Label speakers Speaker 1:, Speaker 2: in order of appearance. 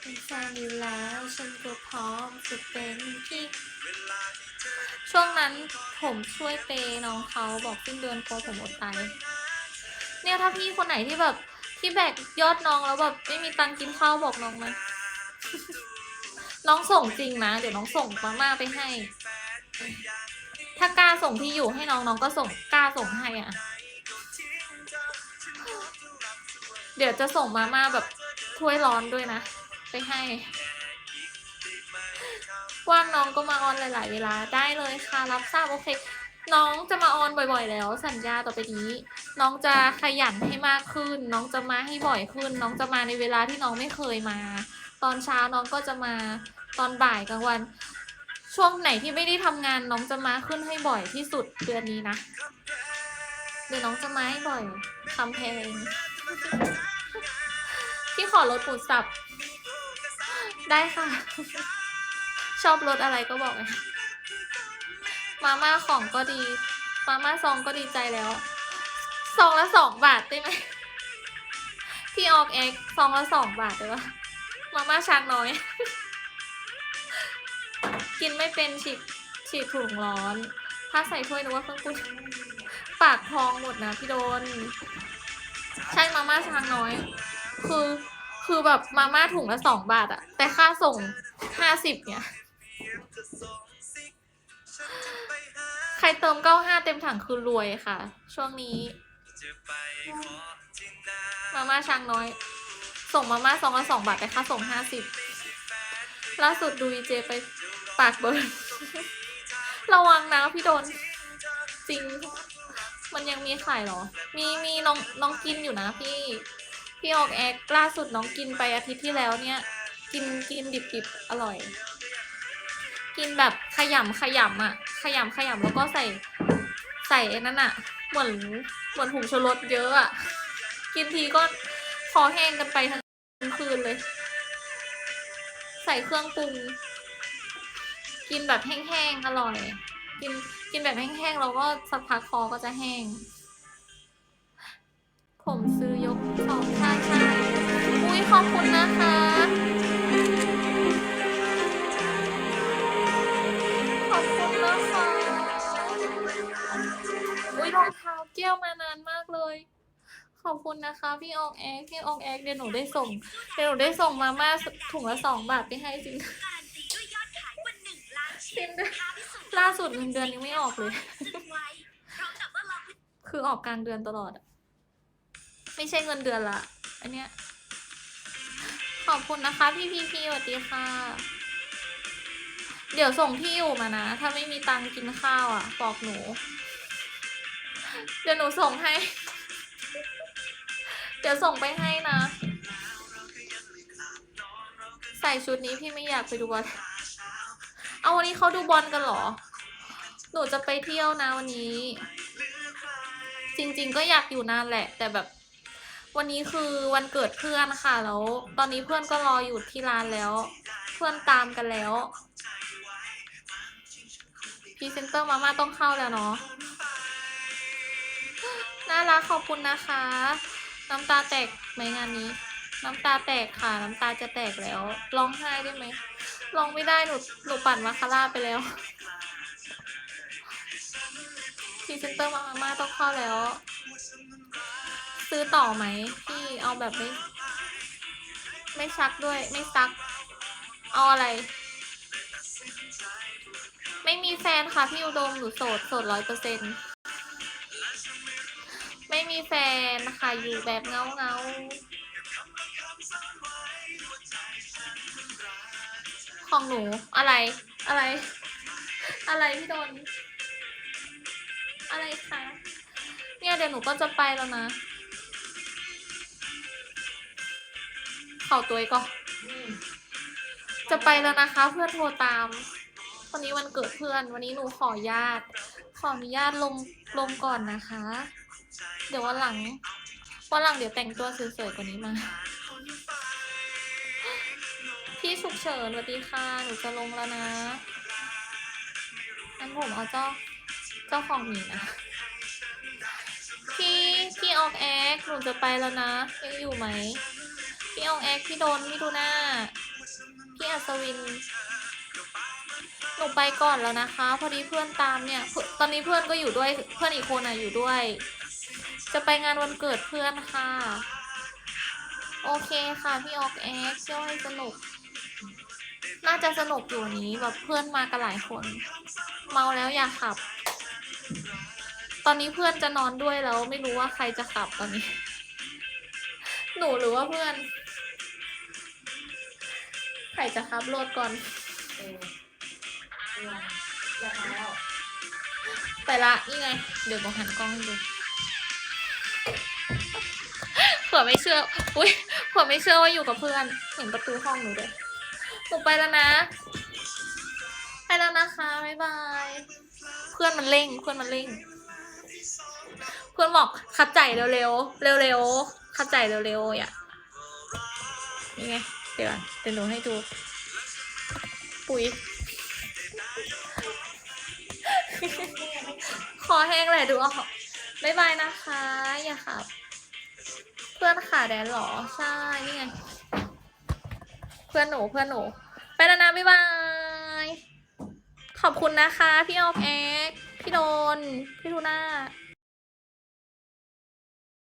Speaker 1: เป็นแฟนอยู่แล้วฉันก็พร้อมจะเป็นพี่ช่วงนั้นผมช่วยเปย์น้องเขาบอกสิ้นเดือนกลัวผมอดตายเนี่ยถ้าพี่คนไหนที่แบบที่แบกยอดน้องแล้วแบบไม่มีตังค์กินข้าวบอกน้องไหมน้องส่งจริงนะ เดี๋ยวน้องส่งมาม่าไปให้ ถ้ากล้าส่งที่อยู่ให้น้องน้องก็ส่งกล้าส่งให้อะ เดี๋ยวจะส่งมาม่าแบบถ้วยร้อนด้วยนะ ไปให้ ว่างน้องก็มาออนหลาย ๆ เวลาได้เลยค่ะรับทราบโอเค น้องจะมาออนบ่อย ๆ แล้ว สัญญาต่อไปนี้ น้องจะขยันให้มากขึ้น น้องจะมาให้บ่อยขึ้น น้องจะมาในเวลาที่น้องไม่เคยมา ตอนเช้าน้องก็จะมาตอนบ่ายกลางวัน ช่วงไหนที่ไม่ได้ทำงานน้องจะมาขึ้นให้บ่อยที่สุดเดือนนี้นะเดี๋ยวน้องจะมาให้บ่อยคำเพลงพี่ขอลดปูดสับ ได้ค่ะ ชอบรสอะไรก็บอกเลยมาม่าของก็ดี มาม่าซองก็ดีใจแล้ว ซองละสองบาทได้ไหมพี่ออกเอ็กซองละสองบาทได้ปะมาม่าช้างน้อย กินไม่เป็นฉีกฉีกถุงร้อน ถ้าใส่ถ้วยนึกว่าเครื่องปรุงปากพองหมดนะพี่โดน ใช่มาม่าช้างน้อย คือ คือแบบมาม่าถุงละสองบาทอะแต่ค่าส่งห้าสิบเนี่ย ใครเติมเก้าห้าเต็มถังคือรวยค่ะ ช่วงนี้ มาม่าช้างน้อย ส่งมาม่าสองละสองบาทแต่ค่าส่งห้าสิบล่าสุดดูวีเจไปปากเบิร์นระวังนะพี่โดน จริง มันยังมีขายเหรอ มีมีน้องน้องกินอยู่นะพี่ พี่ออกแอกล่าสุดน้องกินไปอาทิตย์ที่แล้วเนี่ย กินกินดิบดิบๆอร่อย กินแบบขยำขยำอะขยำขยำแล้วก็ใส่ใส่ไอ้นั่นอะเหมือนเหมือนผงชูรสเยอะอะกินทีก็คอแห้งกันไปทั้งคืนเลย ใส่เครื่องปรุง กินแบบแห้งๆอร่อย กินกินแบบแห้งๆแล้วก็สักพักคอก็จะแห้ง ผมซื้อยกสองใช่ใช่อุ้ยขอบคุณนะคะขอบคุณนะคะอุ้ยรองเท้าเกี้ยวมานานมากเลย ขอบคุณนะคะ พี่อองแอกพี่อองแอกเดี๋ยวหนูได้ส่งเดี๋ยวหนูได้ส่งมาม่าถุงละสองบาทไปให้จริง
Speaker 2: การันตีด้วยยอดขายกว่าหนึ่งล้าน
Speaker 1: สิ้
Speaker 2: ชิ้
Speaker 1: น
Speaker 2: น
Speaker 1: เดือน
Speaker 2: ท้าพิสูจน์
Speaker 1: ล่าสุดเงินเดือนยังไม่ออกเลย
Speaker 2: ซื้อไว้พร้อมกับว่าเรา
Speaker 1: คือออกกลางเดือนตลอดอะ ไม่ใช่เงินเดือนละ อันเนี้ย ขอบคุณนะคะ พี่พีพีสวัสดีค่ะ เดี๋ยวส่งที่อยู่มานะ ถ้าไม่มีตังค์กินข้าวอะ บอกหนู เดี๋ยวหนูส่งให้ เดี๋ยวส่งไปให้นะ ใส่ชุดนี้พี่ไม่อยากไปดูบอลเอาวันนี้เขาดูบอลกันเหรอ หนูจะไปเที่ยวนะวันนี้ จริงๆก็อยากอยู่นานแหละ แต่แบบ วันนี้คือวันเกิดเพื่อนค่ะแล้ว ตอนนี้เพื่อนก็รออยู่ที่ร้านแล้ว เพื่อนตามกันแล้วพรีเซนเตอร์มาม่าต้องเข้าแล้วเนาะน่ารักขอบคุณนะคะ น้ำตาแตกไหมงานนี้ น้ำตาแตกค่ะ น้ำตาจะแตกแล้วร้องไห้ได้ไหมร้องไม่ได้หนูหนูปั่นมาคาร่าไปแล้วพรีเซนเตอร์มาม่าต้องเข้าแล้ว ซื้อต่อไหมพี่เอาแบบไม่ ไม่ซักด้วย ไม่ซัก เอาอะไร ไม่มีแฟนค่ะพี่อุดมหนูโสดโสดร้อยเปอร์เซ็นไม่มีแฟนค่ะอยู่แบบเงาเงาของหนูอะไรอะไร อะไรพี่โดนอะไรคะเนี่ยเดี๋ยวหนูก็จะไปแล้วนะ ข่าตัวเองก่อนจะไปแล้วนะคะ เพื่อนโทรตาม วันนี้วันเกิดเพื่อน วันนี้หนูขออนุญาต ขออนุญาตลงลงก่อนนะคะ เดี๋ยววันหลังวันหลังเดี๋ยวแต่งตัวสวยๆกว่านี้มา พี่ฉุกเฉินสวัสดีค่ะหนูจะลงแล้วนะงั้นผมเอาเจ้าเจ้าของหมีนะพี่พี่ออกแอคหนูจะไปแล้วนะยังอยู่ไหม พี่องแอกพี่โดนพี่ดูหน้าพี่อัศวินหนูไปก่อนแล้วนะคะ พอดีเพื่อนตามเนี่ย ตอนนี้เพื่อนก็อยู่ด้วยเพื่อนอีกคนอะอยู่ด้วย จะไปงานวันเกิดเพื่อนค่ะ โอเคค่ะพี่ออกแอกช่ว่าสนุก น่าจะสนุกอยู่นนี้แบบเพื่อนมากันหลายคน เมาแล้วอย่าขับ ตอนนี้เพื่อนจะนอนด้วยแล้วไม่รู้ว่าใครจะขับตอนนี้ หนูหรือว่าเพื่อน ใครจะขับรถก่อน
Speaker 3: เออเอออยากมาแล้ว
Speaker 1: ไปละนี่ไง เดี๋ยวบอกหันกล้องให้ดูเผื่อไม่เชื่อ อุ้ยเผื่อไม่เชื่อว่าอยู่กับเพื่อน เห็นประตูห้องหนูด้วยหนูไปแล้วนะ ไปแล้วนะคะบ๊ายบาย เพื่อนมันเร่ง เพื่อนมันเร่ง เพื่อนบอกขับใจเร็วๆ เร็วๆขับใจเร็วๆอย่านี่ไง เดี๋ยวเดี๋ยวหนูให้ดู ปุ๋ย คอแห้งเลยดูออกบ๊ายบายนะคะ อย่าขับ เพื่อนขาแดนหรอ ใช่ นี่ไง เพื่อนหนูเพื่อนหนู ไปแล้วนะบ๊ายบาย ขอบคุณนะคะ พี่ออกแอกพี่โดน พี่ทูน่า